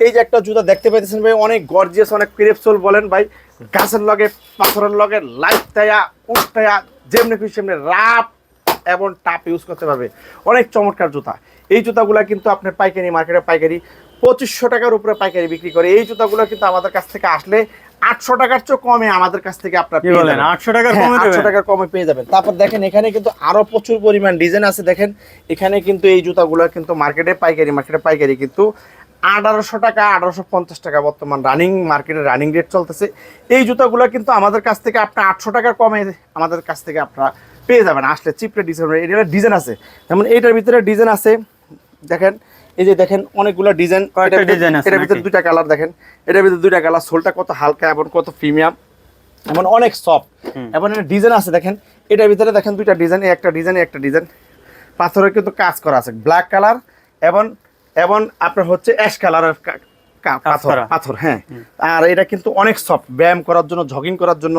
এই যে একটা জুতা দেখতে পাইতেছেন ভাই অনেক গর্জিয়াস অনেক ক্রেপসোল বলেন ভাই। গাছের লগে পাথরের লগে লাইট টায়া উঠটায়া যেমনি খুশি সেমনি রাপ এবং টাপ ইউজ করতে পারবে। অনেক চমৎকার জুতা। এই জুতাগুলা কিন্তু আপনার পাইকারি মার্কেটে পাইকারি পঁচিশশো টাকার উপরে পাইকারি বিক্রি করে। এই জুতাগুলো কিন্তু আমাদের কাছ থেকে আসলে আটশো টাকার চেয়ে কমে আমাদের কাছ থেকে আপনার। আটশো টাকার হ্যাঁ, কমে 800 দেবেন টাকার কমে পেয়ে যাবেন। তারপর দেখেন এখানে কিন্তু আরও প্রচুর পরিমাণ ডিজাইন আছে। দেখেন এখানে কিন্তু এই জুতাগুলো কিন্তু মার্কেটে পাইকারি মার্কেটে পাইকারি কিন্তু আঠারোশো টাকা আঠারোশো পঞ্চাশ টাকা বর্তমান রানিং মার্কেটে রানিং রেট চলতেছে। এই জুতাগুলো কিন্তু আমাদের কাছ থেকে আপনার আটশো টাকার কমে আমাদের কাছ থেকে আপনারা পেয়ে যাবেন। আসলে চিপরে ডিজাইন এটা ডিজাইন আছে। যেমন এইটার ভিতরে ডিজাইন আছে দেখেন এই যে দেখেন অনেকগুলো ডিজাইন design আছে এটার ভিতরে দুইটা কালার দেখেন। এটার ভিতরে দুইটা কালার সোলটা কত হালকা এবং কত প্রিমিয়াম এমন অনেক সফট এবং এটা ডিজাইন আছে দেখেন। এটার ভিতরে দেখেন দুইটা ডিজাইন একটা ডিজাইন একটা ডিজাইন পাথরের কিন্তু কাজ করা আছে ব্ল্যাক কালার এবং এবং আপনার হচ্ছে অ্যাশ কালারের পাথর। পাথর হ্যাঁ। আর এটা কিন্তু অনেক সফট ব্যায়াম করার জন্য জগিং করার জন্য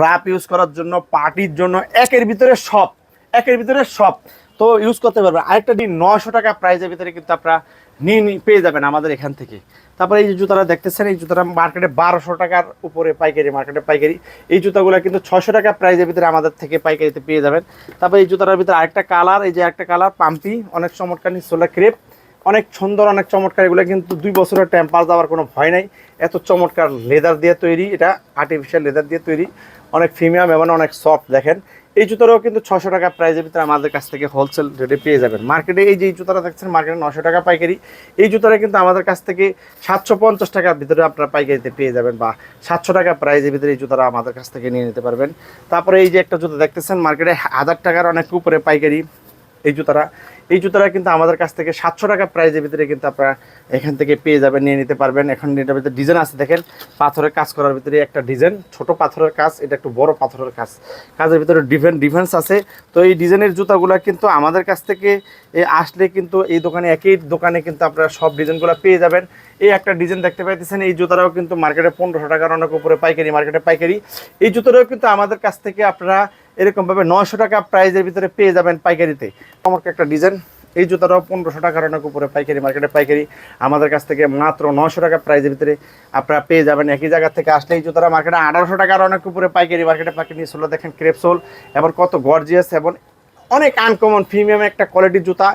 রাপ ইউজ করার জন্য পার্টির জন্য একের ভিতরে সব একের ভিতরে সব। তো ইউজ করতে পারবেন। আরেকটা দিন নশো টাকা প্রাইজের ভিতরে কিন্তু আপনারা নিয়ে নিয়ে পেয়ে যাবেন আমাদের এখান থেকে। তারপরে এই যে জুতাটা দেখতেছেন এই জুতাটা মার্কেটে বারোশো টাকার উপরে পাইকারি মার্কেটে পাইকারি। এই জুতাগুলো কিন্তু ছশো টাকা প্রাইজের ভিতরে আমাদের থেকে পাইকারিতে পেয়ে যাবেন। তারপরে এই জুতাটার ভিতরে আরেকটা কালার এই যে একটা কালার পাম্পি অনেক চমৎকার সোলা ক্রেপ অনেক সুন্দর, অনেক চমৎকার। এগুলো কিন্তু দুই বছরের টেম্পার দেওয়ার কোনো ভয় নাই। এত চমৎকার লেদার দিয়ে তৈরি। এটা আর্টিফিশিয়াল লেদার দিয়ে তৈরি। অনেক প্রিমিয়াম এবং অনেক সফট দেখেন। এই জুতোটাও কিন্তু ছশো টাকা প্রাইজের ভিতরে আমাদের কাছ থেকে হোলসেল রেটে পেয়ে যাবেন। মার্কেটে এই যে জুতোটা দেখছেন মার্কেটে নশো টাকা পাইকারি। এই জুতোটা কিন্তু আমাদের কাছ থেকে সাতশো পঞ্চাশ টাকার ভিতরে আপনারা পাইকারিতে পেয়ে যাবেন বা সাতশো টাকা প্রাইজের ভিতরে এই জুতোটা আমাদের কাছ থেকে নিয়ে নিতে পারবেন। তারপরে এই যে একটা জুতো দেখতেছেন মার্কেটে হাজার টাকার অনেক উপরে পাইকারি। এই জুতাটা। এই জুতাটা কিন্তু আমাদের কাছ থেকে সাতশো টাকা প্রাইজের ভিতরে কিন্তু আপনারা এখান থেকে পেয়ে যাবেন, নিয়ে নিতে পারবেন। এখন এটার ভিতরে ডিজাইন আছে, দেখেন। পাথরের কাজ করার ভিতরে একটা ডিজাইন ছোট পাথরের কাজ, এটা একটু বড় পাথরের কাজ। কাজের ভিতরে ডিফেন্স ডিফেন্স আছে। তো এই ডিজাইনের জুতাগুলো কিন্তু আমাদের কাছ থেকে আসলে কিন্তু এই দোকানে, একই দোকানে কিন্তু আপনারা সব ডিজাইনগুলো পেয়ে যাবেন। এই একটা ডিজাইন দেখতে পাইতেছেন, এই জুতাটাও কিন্তু মার্কেটে পনেরোশো টাকার অনেক উপরে পাইকারি মার্কেটে পাইকারি। এই জুতোটাও কিন্তু আমাদের কাছ থেকে আপনারা এরকমভাবে নশো টাকা প্রাইজের ভিতরে পেয়ে যাবেন পাইকারিতে। আমার একটা ডিজাইন এই জুতাটাও পনেরোশো টাকার অনেক উপরে পাইকারি মার্কেটে পাইকারি। আমাদের কাছ থেকে মাত্র নশো টাকা প্রাইজের ভিতরে আপনারা পেয়ে যাবেন। একই জায়গা থেকে আসলে এই জুতাটা মার্কেটে আঠারোশো টাকার অনেক উপরে পাইকারি মার্কেটে পাইকারি নিয়ে সোলো দেখেন ক্রেপসোল এবং কত গর্জিয়াস এবং অনেক আনকমন প্রিমিয়াম একটা কোয়ালিটির জুতা।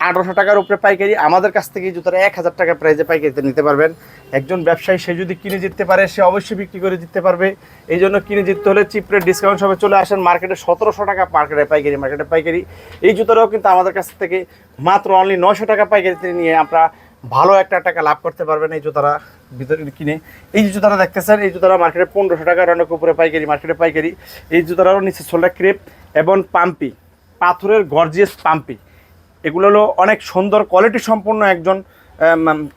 আঠারোশো টাকার উপরে পাইকারি, আমাদের কাছ থেকে জুতাটা এক হাজার টাকা প্রাইজে পাইকারিতে নিতে পারবেন। একজন ব্যবসায়ী, সে যদি কিনে জিততে পারে, সে অবশ্যই বিক্রি করে জিততে পারবে। এই জন্য কিনে জিততে হলে চিপরে ডিসকাউন্ট সবে চলে আসেন। মার্কেটে সতেরোশো টাকা মার্কেটে পাইকারি মার্কেটে পাইকারি। এই জুতাটাও কিন্তু আমাদের কাছ থেকে মাত্র অনলি নশো টাকা পাইকারিতে নিয়ে আমরা ভালো একটা টাকা লাভ করতে পারবেন এই জুতারা ভিতরে কিনে। এই যে জুতারা দেখতেছেন, এই জুতারা মার্কেটে পনেরোশো টাকার অনেক উপরে পাইকারি, মার্কেটে পাইকারি। এই জুতারাও নিচে সোল্ডার ক্রেপ এবং পাম্পি, পাথরের গর্জিয়াস পাম্পি। এগুলো হলো অনেক সুন্দর কোয়ালিটি সম্পন্ন একজন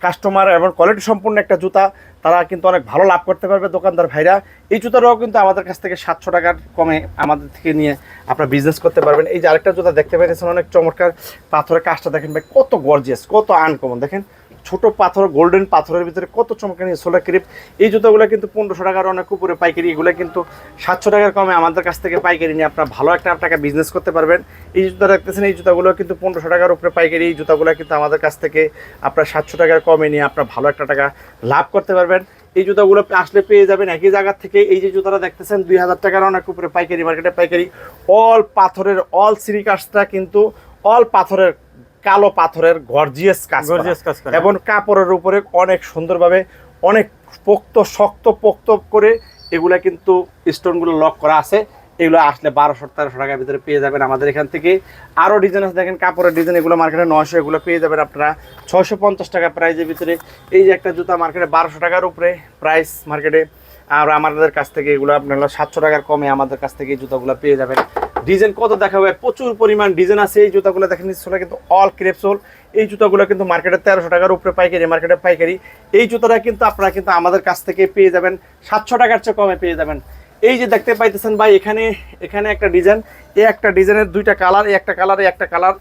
কাস্টমার এবং কোয়ালিটি সম্পূর্ণ একটা জুতা। তারা কিন্তু অনেক ভালো লাভ করতে পারবে দোকানদার ভাইরা। এই জুতাটাও কিন্তু আমাদের কাছ থেকে সাতশো টাকার কমে আমাদের থেকে নিয়ে আপনারা বিজনেস করতে পারবেন। এই যে আরেকটা জুতা দেখতে পাইতেছেন, অনেক চমৎকার পাথরের কাজটা দেখেন ভাই, কত গর্জিয়াস কত আনকমন দেখেন। ছোট পাথর গোল্ডেন পাথরের ভিতরে কত চমৎকার সোলার ক্রিপ এই জুতোগুলো কিন্তু পনেরোশো টাকার অনেক উপরে পাইকারি, এগুলো কিন্তু সাতশো টাকার কমে আমাদের কাছ থেকে পাইকারি নিয়ে আপনার ভালো একটা টাকা বিজনেস করতে পারবেন। এই জুতা দেখতেছেন, এই জুতাগুলো কিন্তু পনেরোশো টাকার উপরে পাইকারি, এই জুতাগুলো কিন্তু আমাদের কাছ থেকে আপনার সাতশো টাকার কমে নিয়ে আপনার ভালো একটা টাকা লাভ করতে পারবেন। এই জুতাগুলো আসলে পেয়ে যাবেন একই জায়গা থেকে। এই যে জুতাটা দেখতেছেন, দুই হাজার টাকার অনেক উপরে পাইকারি মার্কেটে পাইকারি। অল পাথরের অল সিরিকাসটা কিন্তু অল পাথরের কালো পাথরের গর্জিয়াস কাজ। Gorgeous কাজ করা। এবং কাপড়ের উপরে অনেক সুন্দরভাবে অনেক পোক্ত শক্ত পোক্ত করে এগুলা কিন্তু স্টোনগুলো লক করা আছে। এগুলো আসলে বারোশো তেরোশো টাকার ভিতরে পেয়ে যাবেন আমাদের এখান থেকে। আরও ডিজাইন আছে দেখেন কাপড়ের ডিজাইন এগুলো মার্কেটে নয়শো এগুলো পেয়ে যাবেন আপনারা ছয়শো পঞ্চাশ টাকা প্রাইজের ভিতরে। এই যে একটা জুতা মার্কেটে বারোশো টাকার উপরে প্রাইস মার্কেটে আর আমাদের কাছ থেকে এগুলো আপনারা সাতশো টাকার কমে আমাদের কাছ থেকে এই জুতাগুলো পেয়ে যাবেন। ডিজাইন কত দেখাবে? প্রচুর পরিমাণ ডিজাইন আছে। এই জুতাগুলো দেখেন সেটা কিন্তু অল ক্রেপসোল এই জুতাগুলো কিন্তু মার্কেটে তেরোশো টাকার উপরে পাইকারি মার্কেটে পাইকারি। এই জুতাটা কিন্তু আপনারা কিন্তু আমাদের কাছ থেকে পেয়ে যাবেন। সাতশো টাকার চেয়ে কমে পেয়ে যাবেন। এই যে দেখতে পাইতেছেন ভাই, এখানে এখানে একটা ডিজাইন। এ একটা ডিজাইনের দুইটা কালার এ একটা কালার এ একটা কালার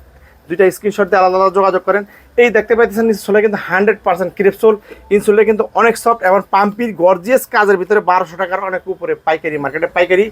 দুইটা স্ক্রিনশট দিয়ে আলাদা আলাদা যোগাযোগ করেন। এই দেখতে পাইতেছেন, নিচে সোলে কিন্তু হান্ড্রেড পার্সেন্ট ক্রিপসোল ইনসোলটা কিন্তু অনেক সফট এবং পাম্পির গর্জিয়াস কাজের ভিতরে বারোশো টাকার অনেক উপরে পাইকারি মার্কেটে পাইকারি।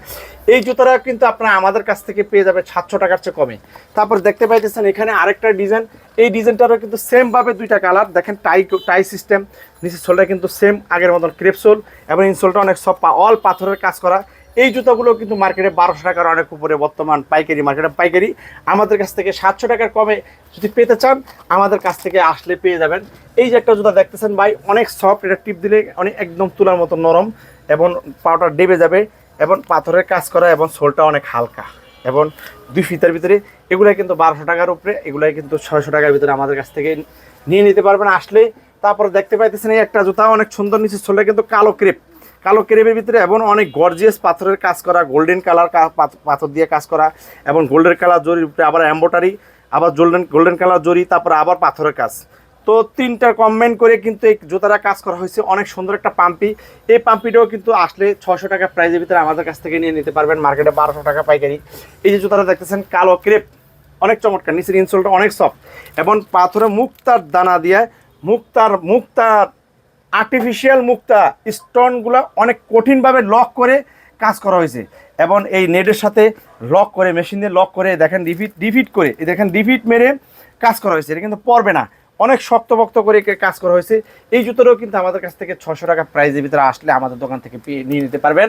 এই জুতোটা কিন্তু আপনারা আমাদের কাছ থেকে পেয়ে যাবে সাতশো টাকার চেয়ে কমে। তারপর দেখতে পাইতেছেন, এখানে আরেকটা ডিজাইন এই ডিজাইনটারও কিন্তু সেমভাবে দুইটা কালার দেখেন টাই টাই সিস্টেম নিচের সোলটা কিন্তু সেম আগের মতন ক্রেপসোল এবং ইনসোলটা অনেক সব অল পাথরের কাজ করা। এই জুতাগুলো কিন্তু মার্কেটে বারোশো টাকার অনেক উপরে বর্তমান পাইকারি মার্কেটে। পাইকারি আমাদের কাছ থেকে সাতশো টাকার কমে যদি পেতে চান, আমাদের কাছ থেকে আসলে পেয়ে যাবেন। এই যে একটা জুতা দেখতেছেন ভাই, অনেক সফট এটা টিপ দিলে অনেক একদম তুলার মতো নরম এবং পাউডার ডেবে যাবে এবং পাথরের কাজ করা এবং সোলটা অনেক হালকা এবং দুই ফিতার ভিতরে। এগুলাই কিন্তু বারোশো টাকার উপরে, এগুলাই কিন্তু ছয়শো টাকার ভিতরে আমাদের কাছ থেকে নিয়ে নিতে পারবেন। আসলে তারপর দেখতে পাইতেছেন এই একটা জুতা অনেক সুন্দর নিচে চলে কিন্তু কালো ক্রেপ কালো ক্রেপের ভিতরে এবং অনেক গর্জিয়াস পাথরের কাজ করা গোল্ডেন কালার পাথর দিয়ে কাজ করা এবং গোল্ডেন কালার জরির উপরে আবার এম্বোটারি আবার গোল্ডেন গোল্ডেন কালার জরি, তারপর আবার পাথরের কাজ। তো তিনটা কম্বাইন করে কিন্তু এই জুতাটা কাজ করা হয়েছে। অনেক সুন্দর একটা পাম্পি। এই পাম্পিটাও কিন্তু আসলে ছশো টাকা প্রাইজের ভিতরে আমাদের কাছ থেকে নিয়ে নিতে পারবেন। মার্কেটে বারোশো টাকা পাইকারি। এই যে জুতাটা দেখতেছেন, কালো ক্রেপ অনেক চমৎকার। নিচের ইনসোলটা অনেক সফট এবং পাথরে মুক্তার দানা দিয়ে, মুক্তার মুক্তার আর্টিফিশিয়াল মুক্তা স্টোনগুলো অনেক কঠিনভাবে লক করে কাজ করা হয়েছে। এবং এই নেটের সাথে লক করে মেশিন দিয়ে লক করে, দেখেন ডিফিট ডিফিট করে দেখেন ডিফিট মেরে কাজ করা হয়েছে। এটা কিন্তু পড়বে না। অনেক শক্তভক্ত করে কাজ করা হয়েছে। এই জুতোরও কিন্তু আমাদের কাছ থেকে ছশো টাকা প্রাইজের ভিতরে আসলে আমাদের দোকান থেকে নিয়ে নিতে পারবেন।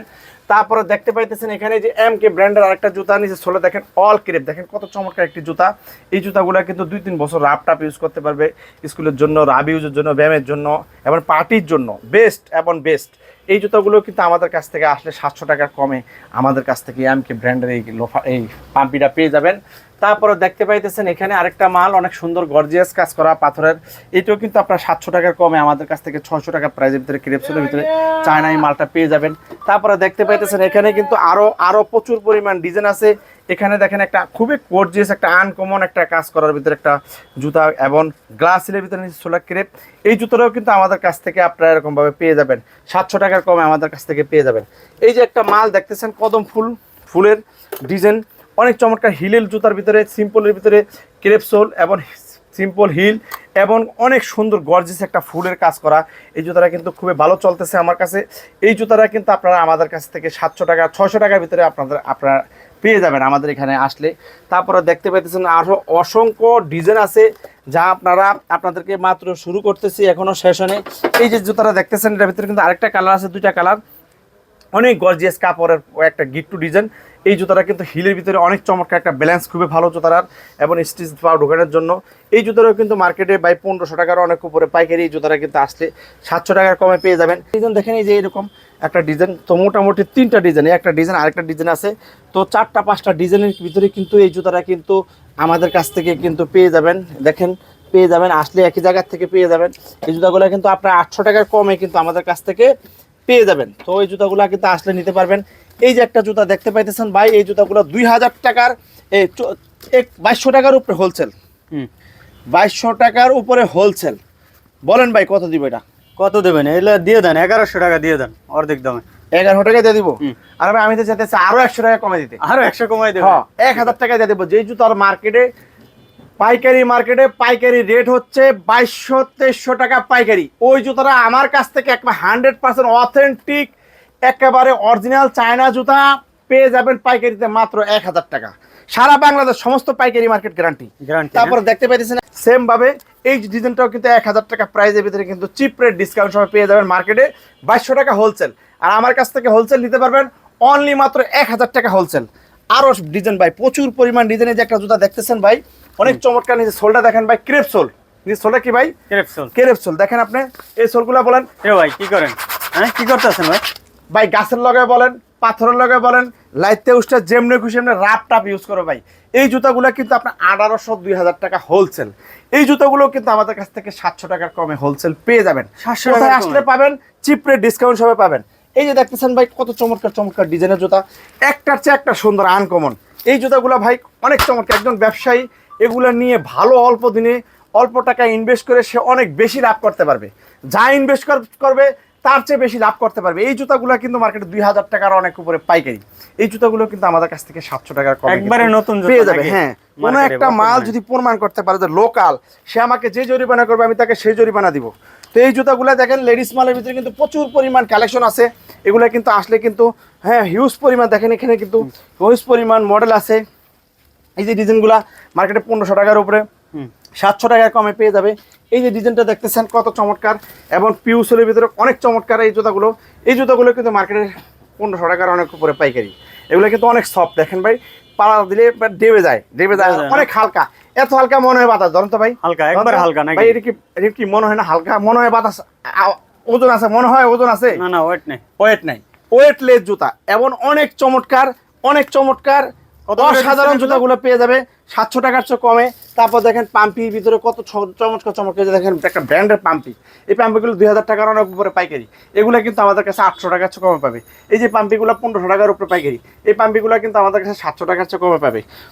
তারপরে দেখতে পাইতেছেন এখানে যে এম কে ব্র্যান্ডের আরেকটা জুতা নিচে ছোলে দেখেন অল ক্রেপ দেখেন কত চমৎকার একটি জুতা। এই জুতাগুলো কিন্তু দুই তিন বছর রাপ টাপ ইউজ করতে পারবে স্কুলের জন্য রাব ইউজের জন্য, ব্যায়ামের জন্য, এবং পার্টির জন্য। বেস্ট এবং বেস্ট এই জুতাগুলো কিন্তু আমাদের কাছ থেকে আসলে সাতশো টাকার কমে আমাদের কাছ থেকে এম কে ব্র্যান্ডের এই লোফা এই পাম্পিটা পেয়ে যাবেন। তারপরে দেখতে পাইতেছেন এখানে আরেকটা মাল, অনেক সুন্দর গর্জিয়াস কাজ করা পাথরের। এটাও কিন্তু আপনার সাতশো টাকার কমে আমাদের কাছ থেকে ছশো টাকা প্রাইজের ভিতরে ক্রেপসের ভিতরে। চায়না এই মালটা পেয়ে যাবেন। তারপরে দেখতে পাইতেছেন এখানে কিন্তু আরও আরও প্রচুর পরিমাণ ডিজাইন আছে। এখানে দেখেন একটা খুবই গর্জিয়াস একটা আনকমন একটা কাজ করার ভিতরে একটা জুতা এবং গ্লাসের ভিতরে সোলার ক্রেপ এই জুতোটাও কিন্তু আমাদের কাছ থেকে আপনারা এরকমভাবে পেয়ে যাবেন। সাতশো টাকার কমে আমাদের কাছ থেকে পেয়ে যাবেন। এই যে একটা মাল দেখতেছেন, কদম ফুল, ফুলের ডিজাইন। অনেক চমৎকার হিলের জুতার ভিতরে সিম্পলের ভিতরে ক্রেপসোল এবং সিম্পল হিল এবং অনেক সুন্দর গর্জিস একটা ফুলের কাজ করা। এই জুতাটা কিন্তু খুবই ভালো চলতেছে আমার কাছে। এই জুতাটা কিন্তু আপনারা আমাদের কাছ থেকে সাতশো টাকা ছশো টাকার ভিতরে আপনাদের, আপনারা পেয়ে যাবেন আমাদের এখানে আসলে। তারপরে দেখতে পাইতেছেন আরও অসংখ্য ডিজাইন আছে যা আপনারা, আপনাদেরকে মাত্র শুরু করতেছি এখনও সেশনে এই যে জুতাটা দেখতেছেন, এটার ভিতরে কিন্তু আরেকটা কালার আছে, দুইটা কালার অনেক গর্জিয়াস কাপড়ের একটা গিট্টু ডিজাইন। এই জুতাটা কিন্তু হিলের ভিতরে অনেক চমৎকার একটা ব্যালেন্স খুবই ভালো জুতার এবং স্টিচ পাওয়া ঢোকানোর জন্য। এই জুতাটাও কিন্তু মার্কেটে বাই পনেরোশো টাকার অনেক উপরে পাইকারি এই জুতাটা কিন্তু আসলে সাতশো টাকার কমে পেয়ে যাবেন। ডিজাইন দেখেন, এই যে এরকম একটা ডিজাইন তো মোটামুটি তিনটা ডিজাইন একটা ডিজাইন আরেকটা ডিজাইন আছে। তো চারটা পাঁচটা ডিজাইনের ভিতরে কিন্তু এই জুতাটা কিন্তু আমাদের কাছ থেকে কিন্তু পেয়ে যাবেন। দেখেন, পেয়ে যাবেন, আসলে একই জায়গার থেকে পেয়ে যাবেন। এই জুতাগুলো কিন্তু আপনার আটশো টাকার কমে কিন্তু আমাদের কাছ থেকে পেয়ে যাবেন। তো এই জুতাগুলো কিন্তু আসলে নিতে পারবেন। এই যে একটা জুতা দেখতে পাইতেছেন ভাই এই জুতাগুলো দুই হাজার টাকার বাইশশো টাকার উপরে হোলসেল হুম। বাইশশো টাকার উপরে হোলসেল বলেন ভাই কত দিব এটা? কত দেবেন? এগুলো দিয়ে দেন এগারোশো টাকা দিয়ে দেন অর্ধেক দামে। এগারো টাকা দিয়ে দিব? আর আমি তো চাইতেছি আরও একশো টাকা কমে দিতে। আরও একশো কমাই দেবেন। হ্যাঁ এক হাজার টাকা দিয়ে দেবো। যেই জুতার মার্কেটে পাইকারি মার্কেটে পাইকারি রেট হচ্ছে বাইশশো তেইশশো টাকা পাইকারি। ওই জুতাটা আমার কাছ থেকে একটা হান্ড্রেড পার্সেন্ট অথেন্টিক একেবারে অরিজিনাল চায়না জুতা পেয়ে যাবেন পাইকারিতে মাত্র এক হাজার টাকা। সারা বাংলাদেশ সমস্ত পাইকারি মার্কেট গ্যারান্টি গ্যারান্টি তারপর দেখতে পাইতেছেন সেম ভাবে এই ডিজাইনটাও কিন্তু এক হাজার টাকা প্রাইজের ভিতরে কিন্তু চিপ রেট ডিসকাউন্ট সহ পেয়ে যাবেন মার্কেটে বাইশশো টাকা হোলসেল আর আমার কাছ থেকে হোলসেল নিতে পারবেন অনলি মাত্র এক হাজার টাকা হোলসেল আরও ডিজাইন ভাই প্রচুর পরিমাণ ডিজাইনের যে একটা জুতা দেখতেছেন ভাই অনেক চমৎকার নিজে সোলটা দেখেন ভাই ক্রেপ সোল। নিজে সোলটা কি ভাই? Crepe sole crepe sole. দেখেন আপনি এই সোলগুলো বলেন। এ ভাই কি করেন? হ্যাঁ কি করতেছেন ভাই? ভাই গাছের লগে বলেন পাথরের লগে বলেন লাইতে উষ্টা যেমনি খুশি এমনি রাপ টাপ ইউজ করো ভাই। এই জুতাগুলো কিন্তু আপনার আঠারোশো দুই হাজার টাকা হোলসেল এই জুতাগুলো কিন্তু আমাদের কাছ থেকে সাতশো টাকার কমে হোলসেল পেয়ে যাবেন। 700 কোথায় আসলে পাবেন? চিপ রেট ডিসকাউন্ট সবে পাবেন। এই যে দেখতেছেন ভাই কত চমৎকার চমৎকার ডিজাইনের জুতা। একটার চেয়ে একটা সুন্দর আনকমন এই জুতাগুলো ভাই অনেক চমৎকার একজন ব্যবসায়ী এগুলো নিয়ে ভালো অল্প দিনে অল্প টাকা ইনভেস্ট করে সে অনেক বেশি লাভ করতে পারবে। যা ইনভেস্ট করবে তার চেয়ে বেশি লাভ করতে পারবে। এই জুতাগুলো কিন্তু মার্কেটে দুই হাজার টাকার অনেক উপরে পাইকারি। এই জুতাগুলো কিন্তু আমাদের কাছ থেকে সাতশো টাকার কমে একবারে নতুন পেয়ে যাবে। হ্যাঁ কোনো একটা মাল যদি প্রমাণ করতে পারে যে লোকাল সে আমাকে যে জরিমানা করবে আমি তাকে সেই জরিমানা দিব। তো এই জুতাগুলো দেখেন লেডিস মালের ভিতরে কিন্তু প্রচুর পরিমাণ কালেকশন আছে। এগুলো কিন্তু আসলে কিন্তু হ্যাঁ হিউজ পরিমাণ। দেখেন এখানে কিন্তু হিউজ পরিমাণ মডেল আছে। এই যে ডিজাইনগুলা মার্কেটে পনেরোশো টাকার উপরে। সাতশো টাকায় কমে পেয়ে যাবে। এই যে ডিজাইনটা দেখতেছেন কত চমৎকার এবং পিউসেলের ভিতরে অনেক চমৎকার এই জুতাগুলো। এই জুতাগুলো কিন্তু মার্কেটে পনেরোশো টাকার অনেক উপরে পাইকারি। এগুলো কিন্তু অনেক সফট দেখেন ভাই পাড়া দিলে ডেবে যায় ডেবে যায় না? অনেক হালকা। এত হালকা মনে হয় বাতাস ধরুন তো ভাই? হালকা, একবার হালকা নাকি? ভাই এটা কি এটা কি মনে হয় না হালকা? মনে হয় বাতাস ওজন আছে মনে হয় ওজন আছে? না না ওয়েট নেই। ওয়েট নাই। ওয়েটলেস জুতা এবং অনেক চমৎকার অনেক চমৎকার অসাধারণ জুতাগুলো পেয়ে যাবে। সাতশো টাকার চেয়ে কমে। তারপর দেখেন পাম্পির ভিতরে কত চমৎকার চমৎকার দেখেন একটা ব্র্যান্ডের পাম্পি। এই পাম্পিগুলো দুই হাজার টাকার অনেক উপরে পাইকারি। এগুলো কিন্তু আমাদের কাছে আটশো টাকার চেয়ে কমে পাবে। এই যে পাম্পিগুলো পনেরোশো টাকার উপরে পাইকারি। এই পাম্পিগুলো কিন্তু আমাদের কাছে সাতশো টাকার চেয়ে কমে পাবে।